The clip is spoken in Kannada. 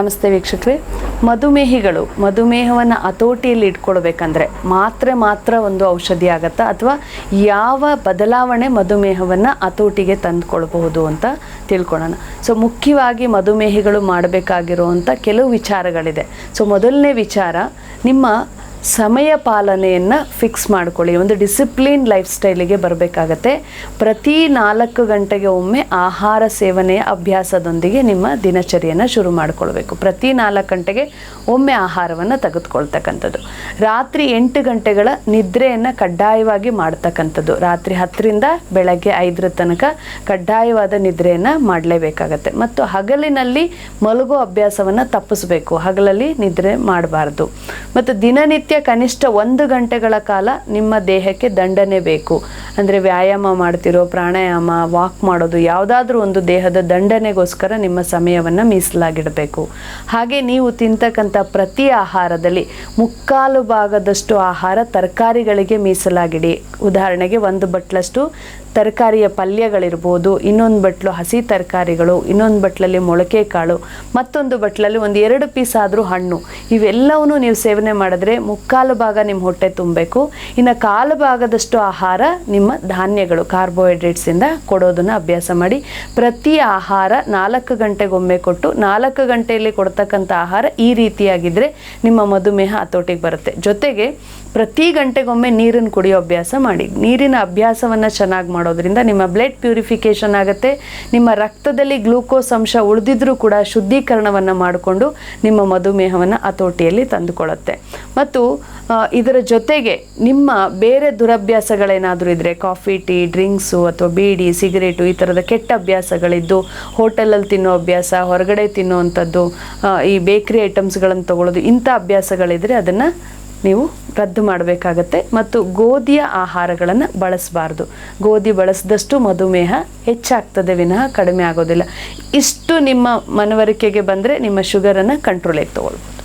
ನಮಸ್ತೆ ವೀಕ್ಷಕರೇ. ಮಧುಮೇಹಿಗಳು, ಮಧುಮೇಹವನ್ನು ಹತೋಟಿಯಲ್ಲಿ ಇಟ್ಕೊಳ್ಬೇಕಂದ್ರೆ ಮಾತ್ರೆ ಮಾತ್ರ ಒಂದು ಔಷಧಿ ಆಗತ್ತಾ? ಅಥವಾ ಯಾವ ಬದಲಾವಣೆ ಮಧುಮೇಹವನ್ನು ಹತೋಟಿಗೆ ತಂದುಕೊಳ್ಬಹುದು ಅಂತ ತಿಳ್ಕೊಳ್ಳೋಣ ಸೊ, ಮುಖ್ಯವಾಗಿ ಮಧುಮೇಹಿಗಳು ಮಾಡಬೇಕಾಗಿರುವಂಥ ಕೆಲವು ವಿಚಾರಗಳಿದೆ. ಸೊ, ಮೊದಲನೇ ವಿಚಾರ, ನಿಮ್ಮ ಸಮಯ ಪಾಲನೆಯನ್ನು ಫಿಕ್ಸ್ ಮಾಡ್ಕೊಳ್ಳಿ. ಒಂದು ಡಿಸಿಪ್ಲಿನ್ ಲೈಫ್ ಸ್ಟೈಲಿಗೆ ಬರಬೇಕಾಗತ್ತೆ. ಪ್ರತಿ ನಾಲ್ಕು ಗಂಟೆಗೆ ಒಮ್ಮೆ ಆಹಾರ ಸೇವನೆಯ ಅಭ್ಯಾಸದೊಂದಿಗೆ ನಿಮ್ಮ ದಿನಚರಿಯನ್ನು ಶುರು ಮಾಡಿಕೊಳ್ಬೇಕು. ಪ್ರತಿ ನಾಲ್ಕು ಗಂಟೆಗೆ ಒಮ್ಮೆ ಆಹಾರವನ್ನು ತೆಗೆದುಕೊಳ್ತಕ್ಕಂಥದ್ದು. ರಾತ್ರಿ ಎಂಟು ಗಂಟೆಗಳ ನಿದ್ರೆಯನ್ನು ಕಡ್ಡಾಯವಾಗಿ ಮಾಡ್ತಕ್ಕಂಥದ್ದು. ರಾತ್ರಿ ಹತ್ತರಿಂದ ಬೆಳಗ್ಗೆ ಐದರ ತನಕ ಕಡ್ಡಾಯವಾದ ನಿದ್ರೆಯನ್ನು ಮಾಡಲೇಬೇಕಾಗತ್ತೆ. ಮತ್ತು ಹಗಲಿನಲ್ಲಿ ಮಲಗೋ ಅಭ್ಯಾಸವನ್ನು ತಪ್ಪಿಸಬೇಕು. ಹಗಲಲ್ಲಿ ನಿದ್ರೆ ಮಾಡಬಾರ್ದು. ಮತ್ತು ದಿನನಿತ್ಯ ಕನಿಷ್ಠ ಒಂದು ಗಂಟೆಗಳ ಕಾಲ ನಿಮ್ಮ ದೇಹಕ್ಕೆ ದಂಡನೆ ಬೇಕು. ಅಂದರೆ ವ್ಯಾಯಾಮ ಮಾಡ್ತಿರೋ, ಪ್ರಾಣಾಯಾಮ ವಾಕ್ ಮಾಡೋದು, ಯಾವುದಾದ್ರೂ ಒಂದು ದೇಹದ ದಂಡನೆಗೋಸ್ಕರ ನಿಮ್ಮ ಸಮಯವನ್ನು ಮೀಸಲಾಗಿಡಬೇಕು. ಹಾಗೆ ನೀವು ತಿಂತಕ್ಕಂಥ ಪ್ರತಿ ಆಹಾರದಲ್ಲಿ ಮುಕ್ಕಾಲು ಭಾಗದಷ್ಟು ಆಹಾರ ತರಕಾರಿಗಳಿಗೆ ಮೀಸಲಾಗಿಡಿ. ಉದಾಹರಣೆಗೆ ಒಂದು ಬಟ್ಲಷ್ಟು ತರಕಾರಿಯ ಪಲ್ಯಗಳಿರ್ಬೋದು, ಇನ್ನೊಂದು ಬಟ್ಲು ಹಸಿ ತರಕಾರಿಗಳು, ಇನ್ನೊಂದು ಬಟ್ಲಲ್ಲಿ ಮೊಳಕೆ ಕಾಳು, ಮತ್ತೊಂದು ಬಟ್ಲಲ್ಲಿ ಒಂದು ಎರಡು ಪೀಸ್ ಆದರೂ ಹಣ್ಣು. ಇವೆಲ್ಲವನ್ನೂ ನೀವು ಸೇವನೆ ಮಾಡಿದ್ರೆ ಮುಕ್ಕಾಲು ಭಾಗ ನಿಮ್ಮ ಹೊಟ್ಟೆ ತುಂಬಬೇಕು. ಇನ್ನು ಕಾಲು ಭಾಗದಷ್ಟು ಆಹಾರ ನಿಮ್ಮ ಧಾನ್ಯಗಳು ಕಾರ್ಬೋಹೈಡ್ರೇಟ್ಸಿಂದ ಕೊಡೋದನ್ನು ಅಭ್ಯಾಸ ಮಾಡಿ. ಪ್ರತಿ ಆಹಾರ ನಾಲ್ಕು ಗಂಟೆಗೊಮ್ಮೆ ಕೊಟ್ಟು, ನಾಲ್ಕು ಗಂಟೆಯಲ್ಲಿ ಕೊಡ್ತಕ್ಕಂಥ ಆಹಾರ ಈ ರೀತಿಯಾಗಿದ್ದರೆ ನಿಮ್ಮ ಮಧುಮೇಹ ಹತೋಟಿಗೆ ಬರುತ್ತೆ. ಜೊತೆಗೆ ಪ್ರತಿ ಗಂಟೆಗೊಮ್ಮೆ ನೀರನ್ನು ಕುಡಿಯೋ ಅಭ್ಯಾಸ ಮಾಡಿ. ನೀರಿನ ಅಭ್ಯಾಸವನ್ನು ಚೆನ್ನಾಗಿ ಮಾಡೋದ್ರಿಂದ ನಿಮ್ಮ ಬ್ಲಡ್ ಪ್ಯೂರಿಫಿಕೇಷನ್ ಆಗುತ್ತೆ. ನಿಮ್ಮ ರಕ್ತದಲ್ಲಿ ಗ್ಲೂಕೋಸ್ ಅಂಶ ಉಳಿದಿದ್ರೂ ಕೂಡ ಶುದ್ಧೀಕರಣವನ್ನು ಮಾಡಿಕೊಂಡು ನಿಮ್ಮ ಮಧುಮೇಹವನ್ನು ಹತೋಟಿಯಲ್ಲಿ ತಂದುಕೊಳ್ಳುತ್ತೆ ಮತ್ತು ಇದರ ಜೊತೆಗೆ ನಿಮ್ಮ ಬೇರೆ ದುರಭ್ಯಾಸಗಳೇನಾದರೂ ಇದ್ದರೆ ಕಾಫಿ, ಟೀ, ಡ್ರಿಂಕ್ಸು ಅಥವಾ ಬೀಡಿ, ಸಿಗರೇಟು ಈ ಥರದ ಕೆಟ್ಟ ಅಭ್ಯಾಸಗಳಿದ್ದು, ಹೋಟೆಲಲ್ಲಿ ತಿನ್ನೋ ಅಭ್ಯಾಸ, ಹೊರಗಡೆ ತಿನ್ನುವಂಥದ್ದು ಈ ಬೇಕ್ರಿ ಐಟಮ್ಸ್ಗಳನ್ನು ತಗೊಳ್ಳೋದು ಇಂಥ ಅಭ್ಯಾಸಗಳಿದ್ದರೆ ಅದನ್ನು ನೀವು ರದ್ದು ಮಾಡಬೇಕಾಗತ್ತೆ ಮತ್ತು ಗೋಧಿಯ ಆಹಾರಗಳನ್ನು ಬಳಸಬಾರ್ದು. ಗೋಧಿ ಬಳಸಿದಷ್ಟು ಮಧುಮೇಹ ಹೆಚ್ಚಾಗ್ತದೆ ವಿನಃ ಕಡಿಮೆ ಆಗೋದಿಲ್ಲ. ಇಷ್ಟು ನಿಮ್ಮ ಮನವರಿಕೆಗೆ ಬಂದರೆ ನಿಮ್ಮ ಶುಗರನ್ನು ಕಂಟ್ರೋಲಿಗೆ ತಗೊಳ್ಬೋದು.